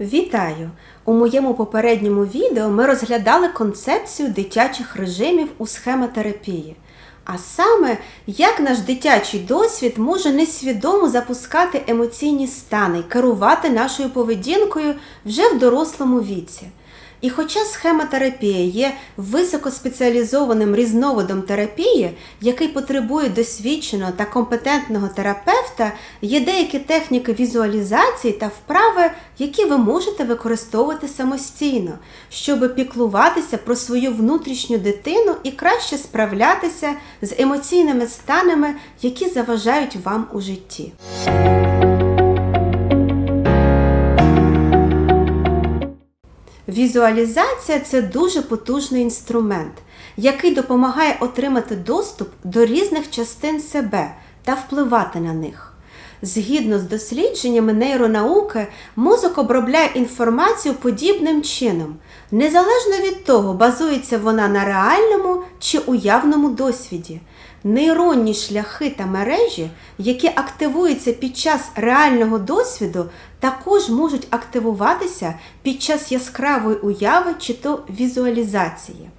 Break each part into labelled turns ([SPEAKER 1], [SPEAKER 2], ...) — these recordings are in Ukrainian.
[SPEAKER 1] Вітаю! У моєму попередньому відео ми розглядали концепцію дитячих режимів у схемотерапії. А саме, як наш дитячий досвід може несвідомо запускати емоційні стани і керувати нашою поведінкою вже в дорослому віці. І хоча схемотерапія є високоспеціалізованим різновидом терапії, який потребує досвідченого та компетентного терапевта, є деякі техніки візуалізації та вправи, які ви можете використовувати самостійно, щоб піклуватися про свою внутрішню дитину і краще справлятися з емоційними станами, які заважають вам у житті. Візуалізація це дуже потужний інструмент, який допомагає отримати доступ до різних частин себе та впливати на них. Згідно з дослідженнями нейронауки, мозок обробляє інформацію подібним чином, незалежно від того, базується вона на реальному чи уявному досвіді. Нейронні шляхи та мережі, які активуються під час реального досвіду, також можуть активуватися під час яскравої уяви чи то візуалізації.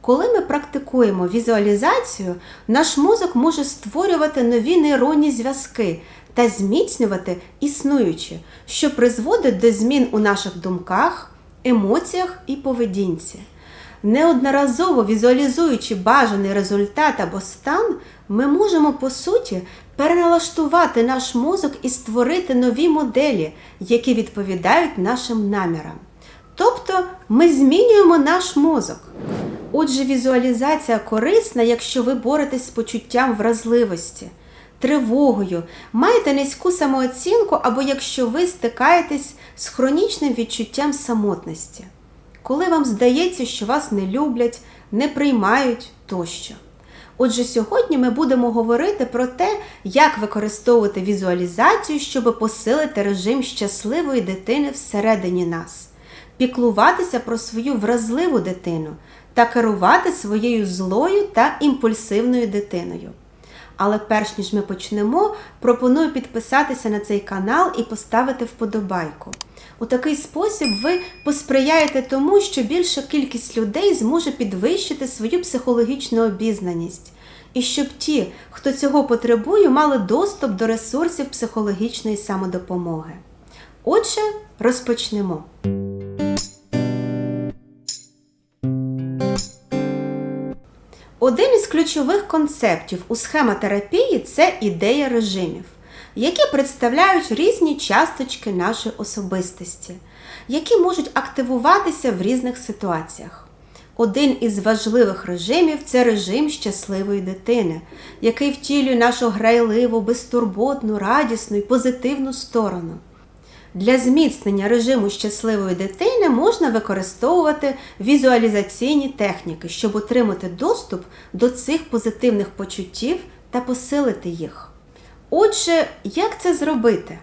[SPEAKER 1] Коли ми практикуємо візуалізацію, наш мозок може створювати нові нейронні зв'язки та зміцнювати існуючі, що призводить до змін у наших думках, емоціях і поведінці. Неодноразово візуалізуючи бажаний результат або стан, ми можемо по суті переналаштувати наш мозок і створити нові моделі, які відповідають нашим намірам. Тобто ми змінюємо наш мозок. Отже, візуалізація корисна, якщо ви боретесь з почуттям вразливості, тривогою, маєте низьку самооцінку або якщо ви стикаєтесь з хронічним відчуттям самотності коли вам здається, що вас не люблять, не приймають тощо. Отже, сьогодні ми будемо говорити про те, як використовувати візуалізацію, щоб посилити режим щасливої дитини всередині нас, піклуватися про свою вразливу дитину та керувати своєю злою та імпульсивною дитиною. Але перш ніж ми почнемо, пропоную підписатися на цей канал і поставити вподобайку. У такий спосіб ви посприяєте тому, що більша кількість людей зможе підвищити свою психологічну обізнаність, і щоб ті, хто цього потребує, мали доступ до ресурсів психологічної самодопомоги. Отже, розпочнемо. Один із ключових концептів у схемотерапії це ідея режимів які представляють різні часточки нашої особистості, які можуть активуватися в різних ситуаціях. Один із важливих режимів це режим щасливої дитини, який втілює нашу грайливу, безтурботну, радісну і позитивну сторону. Для зміцнення режиму щасливої дитини можна використовувати візуалізаційні техніки, щоб отримати доступ до цих позитивних почуттів та посилити їх. Отже, як це зробити?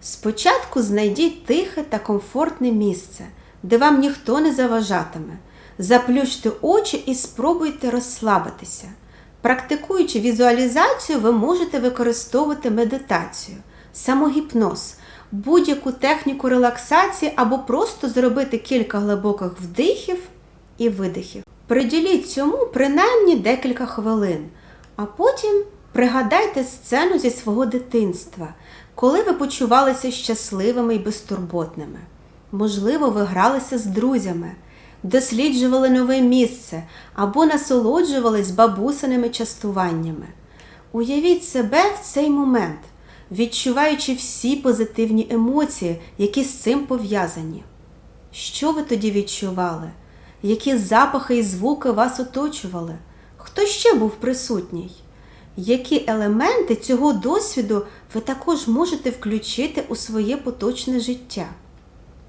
[SPEAKER 1] Спочатку знайдіть тихе та комфортне місце, де вам ніхто не заважатиме. Заплющте очі і спробуйте розслабитися. Практикуючи візуалізацію, ви можете використовувати медитацію, самогіпноз, будь-яку техніку релаксації або просто зробити кілька глибоких вдихів і видихів. Приділіть цьому принаймні декілька хвилин, а потім Пригадайте сцену зі свого дитинства, коли ви почувалися щасливими і безтурботними. Можливо, ви гралися з друзями, досліджували нове місце або насолоджувались бабусиними частуваннями. Уявіть себе в цей момент, відчуваючи всі позитивні емоції, які з цим пов'язані. Що ви тоді відчували? Які запахи і звуки вас оточували? Хто ще був присутній? які елементи цього досвіду ви також можете включити у своє поточне життя.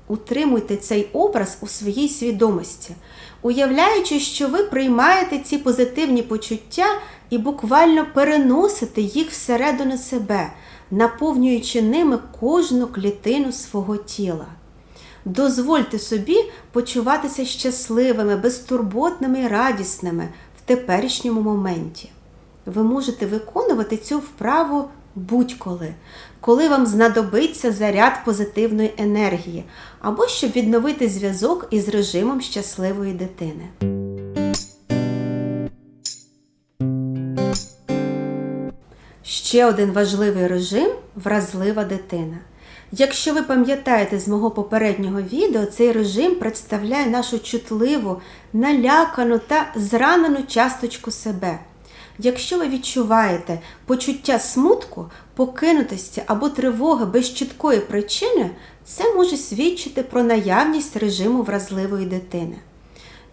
[SPEAKER 1] Утримуйте цей образ у своїй свідомості, уявляючи, що ви приймаєте ці позитивні почуття і буквально переносите їх всередину себе, наповнюючи ними кожну клітину свого тіла. Дозвольте собі почуватися щасливими, безтурботними і радісними в теперішньому моменті ви можете виконувати цю вправу будь-коли. коли вам знадобиться заряд позитивної енергії, або щоб відновити зв'язок із режимом щасливої дитини. Ще один важливий режим вразлива дитина. Якщо ви пам'ятаєте з мого попереднього відео, цей режим представляє нашу чутливу, налякану та зранену часточку себе. Якщо ви відчуваєте почуття смутку, покинутості або тривоги без чіткої причини, це може свідчити про наявність режиму вразливої дитини.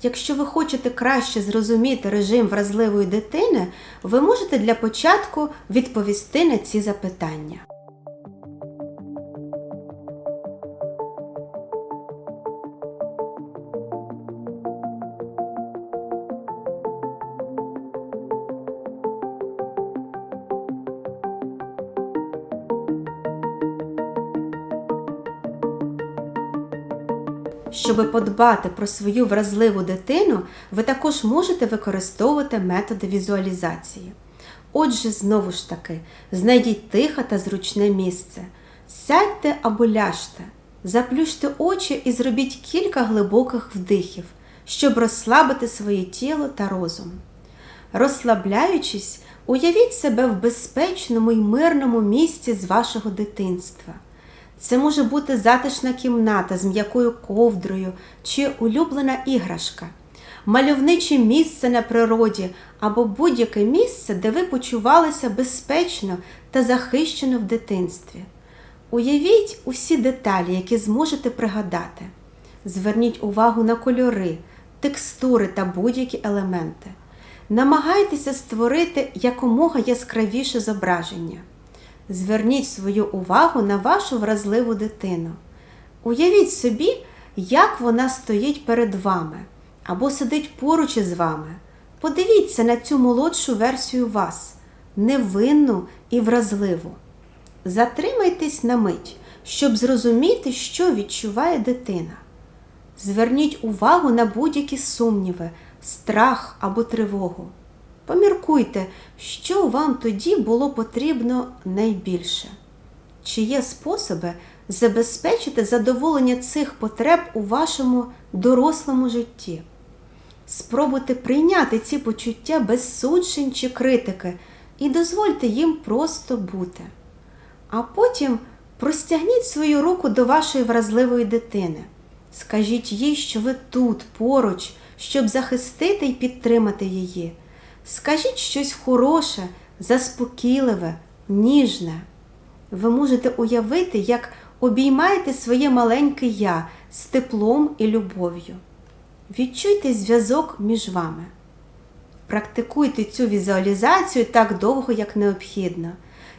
[SPEAKER 1] Якщо ви хочете краще зрозуміти режим вразливої дитини, ви можете для початку відповісти на ці запитання. Щоб подбати про свою вразливу дитину, ви також можете використовувати методи візуалізації. Отже, знову ж таки, знайдіть тихе та зручне місце. Сядьте або ляжте, заплющте очі і зробіть кілька глибоких вдихів, щоб розслабити своє тіло та розум. Розслабляючись, уявіть себе в безпечному і мирному місці з вашого дитинства. Це може бути затишна кімната з м'якою ковдрою чи улюблена іграшка, мальовниче місце на природі або будь-яке місце, де ви почувалися безпечно та захищено в дитинстві. Уявіть усі деталі, які зможете пригадати. Зверніть увагу на кольори, текстури та будь-які елементи. Намагайтеся створити якомога яскравіше зображення. Зверніть свою увагу на вашу вразливу дитину. Уявіть собі, як вона стоїть перед вами або сидить поруч із вами. Подивіться на цю молодшу версію вас, невинну і вразливу. Затримайтесь на мить, щоб зрозуміти, що відчуває дитина. Зверніть увагу на будь-які сумніви, страх або тривогу. Поміркуйте, що вам тоді було потрібно найбільше. Чи є способи забезпечити задоволення цих потреб у вашому дорослому житті? Спробуйте прийняти ці почуття без суджень чи критики і дозвольте їм просто бути. А потім простягніть свою руку до вашої вразливої дитини. Скажіть їй, що ви тут, поруч, щоб захистити і підтримати її. Скажіть щось хороше, заспокійливе, ніжне. Ви можете уявити, як обіймаєте своє маленьке я з теплом і любов'ю. Відчуйте зв'язок між вами. Практикуйте цю візуалізацію так довго, як необхідно.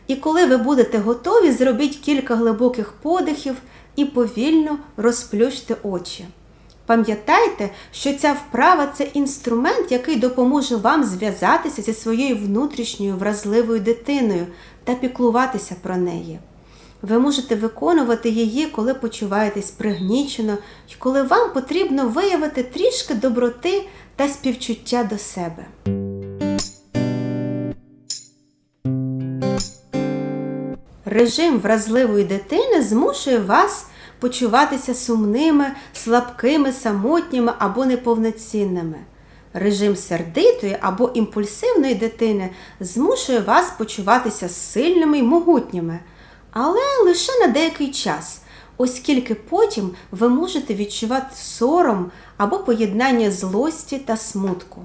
[SPEAKER 1] І коли ви будете готові, зробіть кілька глибоких подихів і повільно розплющте очі. Пам'ятайте, що ця вправа це інструмент, який допоможе вам зв'язатися зі своєю внутрішньою вразливою дитиною та піклуватися про неї. Ви можете виконувати її, коли почуваєтесь пригнічено і коли вам потрібно виявити трішки доброти та співчуття до себе. Режим вразливої дитини змушує вас почуватися сумними, слабкими, самотніми або неповноцінними. Режим сердитої або імпульсивної дитини змушує вас почуватися сильними й могутніми, але лише на деякий час, оскільки потім ви можете відчувати сором або поєднання злості та смутку.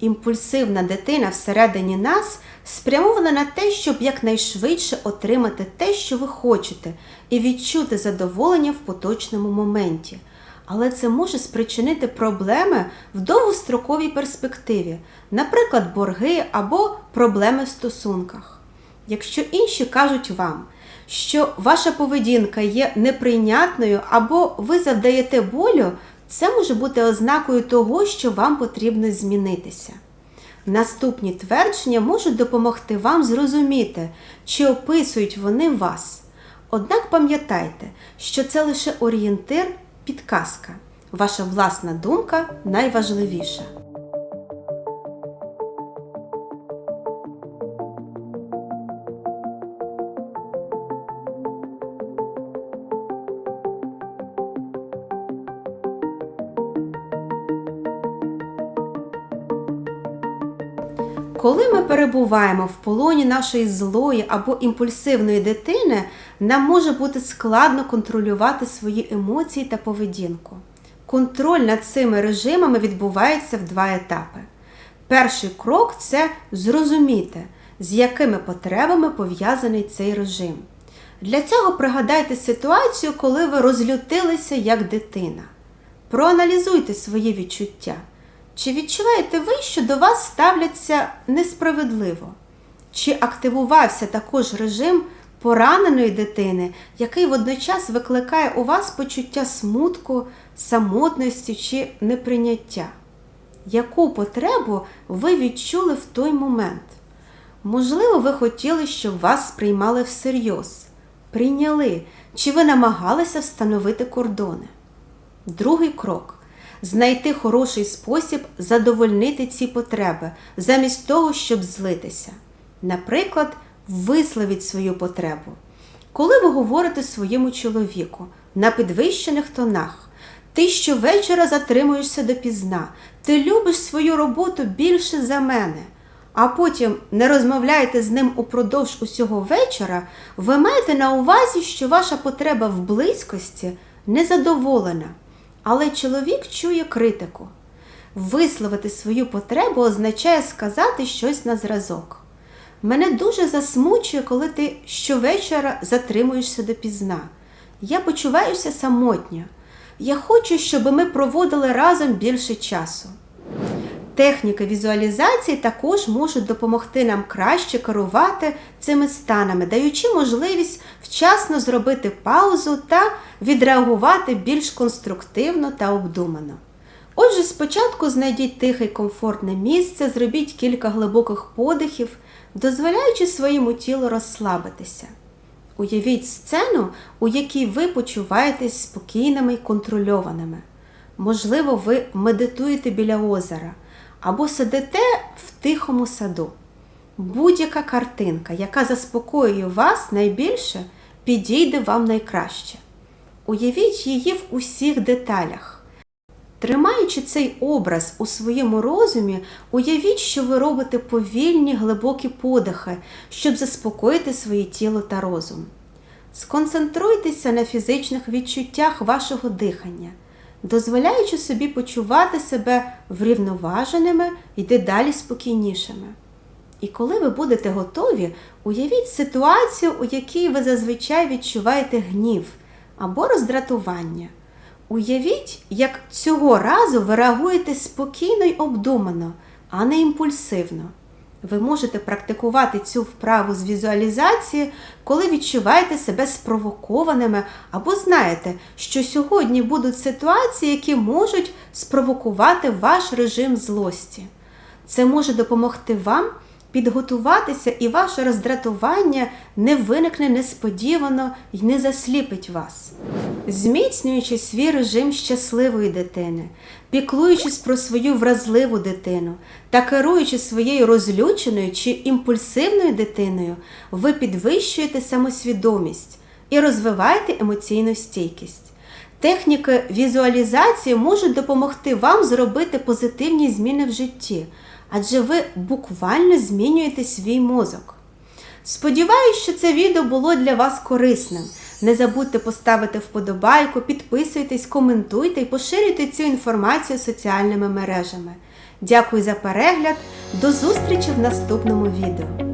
[SPEAKER 1] Імпульсивна дитина всередині нас спрямована на те, щоб якнайшвидше отримати те, що ви хочете, і відчути задоволення в поточному моменті. Але це може спричинити проблеми в довгостроковій перспективі, наприклад, борги або проблеми в стосунках. Якщо інші кажуть вам, що ваша поведінка є неприйнятною або ви завдаєте болю, це може бути ознакою того, що вам потрібно змінитися. Наступні твердження можуть допомогти вам зрозуміти, чи описують вони вас. Однак пам'ятайте, що це лише орієнтир, підказка. Ваша власна думка найважливіша. Перебуваємо в полоні нашої злої або імпульсивної дитини, нам може бути складно контролювати свої емоції та поведінку. Контроль над цими режимами відбувається в два етапи. Перший крок це зрозуміти, з якими потребами пов'язаний цей режим. Для цього пригадайте ситуацію, коли ви розлютилися як дитина. Проаналізуйте свої відчуття. Чи відчуваєте ви, що до вас ставляться несправедливо? Чи активувався також режим пораненої дитини, який водночас викликає у вас почуття смутку, самотності чи неприйняття? Яку потребу ви відчули в той момент? Можливо, ви хотіли, щоб вас сприймали всерйоз, прийняли, чи ви намагалися встановити кордони? Другий крок знайти хороший спосіб задовольнити ці потреби, замість того, щоб злитися. Наприклад, висловіть свою потребу. Коли ви говорите своєму чоловіку на підвищених тонах, ти щовечора затримуєшся допізна, ти любиш свою роботу більше за мене, а потім не розмовляєте з ним упродовж усього вечора, ви маєте на увазі, що ваша потреба в близькості незадоволена. Але чоловік чує критику. Висловити свою потребу означає сказати щось на зразок. Мене дуже засмучує, коли ти щовечора затримуєшся допізна. Я почуваюся самотньо. Я хочу, щоб ми проводили разом більше часу. Техніки візуалізації також можуть допомогти нам краще керувати цими станами, даючи можливість вчасно зробити паузу та відреагувати більш конструктивно та обдумано. Отже, спочатку знайдіть тихе й комфортне місце, зробіть кілька глибоких подихів, дозволяючи своєму тілу розслабитися. Уявіть сцену, у якій ви почуваєтесь спокійними й контрольованими. Можливо, ви медитуєте біля озера або сидите в тихому саду. Будь-яка картинка, яка заспокоює вас найбільше, підійде вам найкраще. Уявіть її в усіх деталях. Тримаючи цей образ у своєму розумі, уявіть, що ви робите повільні глибокі подихи, щоб заспокоїти своє тіло та розум. Сконцентруйтеся на фізичних відчуттях вашого дихання, дозволяючи собі почувати себе врівноваженими і дедалі спокійнішими. І коли ви будете готові, уявіть ситуацію, у якій ви зазвичай відчуваєте гнів або роздратування. Уявіть, як цього разу ви реагуєте спокійно й обдумано, а не імпульсивно. Ви можете практикувати цю вправу з візуалізації, коли відчуваєте себе спровокованими, або знаєте, що сьогодні будуть ситуації, які можуть спровокувати ваш режим злості. Це може допомогти вам підготуватися, і ваше роздратування не виникне несподівано і не засліпить вас. Зміцнюючи свій режим щасливої дитини, піклуючись про свою вразливу дитину та керуючи своєю розлюченою чи імпульсивною дитиною, ви підвищуєте самосвідомість і розвиваєте емоційну стійкість. Техніки візуалізації можуть допомогти вам зробити позитивні зміни в житті, адже ви буквально змінюєте свій мозок. Сподіваюсь, що це відео було для вас корисним. Не забудьте поставити вподобайку, підписуйтесь, коментуйте і поширюйте цю інформацію соціальними мережами. Дякую за перегляд, до зустрічі в наступному відео!